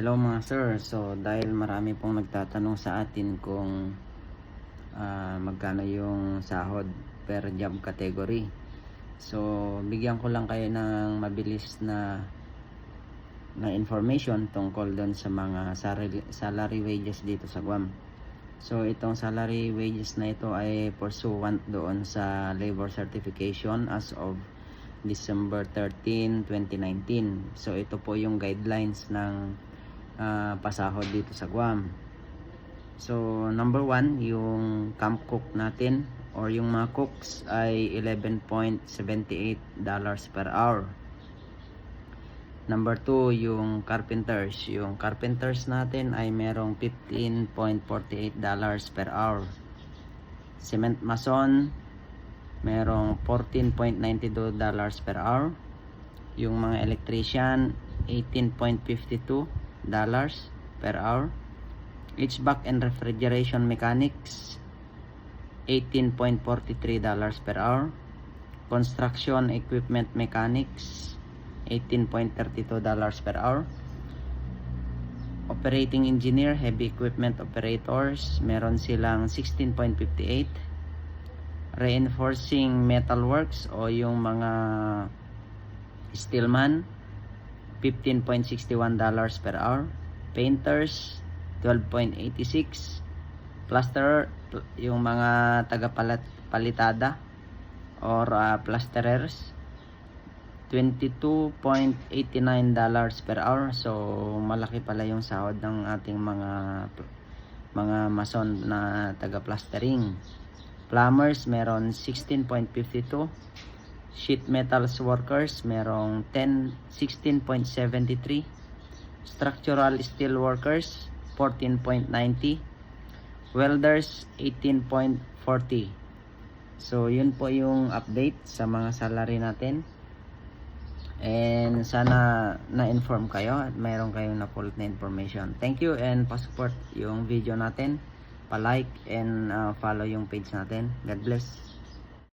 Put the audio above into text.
Hello mga sir, so dahil marami pong nagtatanong sa atin kung ah, magkano yung sahod per job category. So bigyan ko lang kayo ng mabilis na na information tungkol doon sa mga salary wages dito sa Guam. So itong salary wages na ito ay pursuant doon sa labor certification as of December 13, 2019. So ito po yung guidelines ng ah, pasahod dito sa Guam. So number one, yung camp cook natin or yung mga cooks ay 11.78 dollars per hour. Number 2, yung carpenters. Yung carpenters natin ay merong 15.48 dollars per hour. Cement mason, merong 14.92 dollars per hour. Yung mga electrician, 18.52 dollars per hour. HVAC and refrigeration mechanics, 18.43 dollars per hour. Construction equipment mechanics, 18.32 dollars per hour. Operating engineer, heavy equipment operators, meron silang 16.58. Reinforcing metalworks o yung mga steelman, 15.61 dollars per hour. Painters, 12.86. Plasterer, pl- yung mga taga-palitada or ah, plasterers, 22.89 dollars per hour. So, malaki pala yung sahod ng ating mga mga mason na taga-plastering. Plumbers, meron 16.52. Sheet metals workers, merong 10, 16.73. Structural steel workers, 14.90. Welders, 18.40. So, yun po yung update sa mga salary natin. And sana na-inform kayo at mayroon kayong na-pulot na information. Thank you and pa-support yung video natin. Pa-like and uh, follow yung page natin. God bless.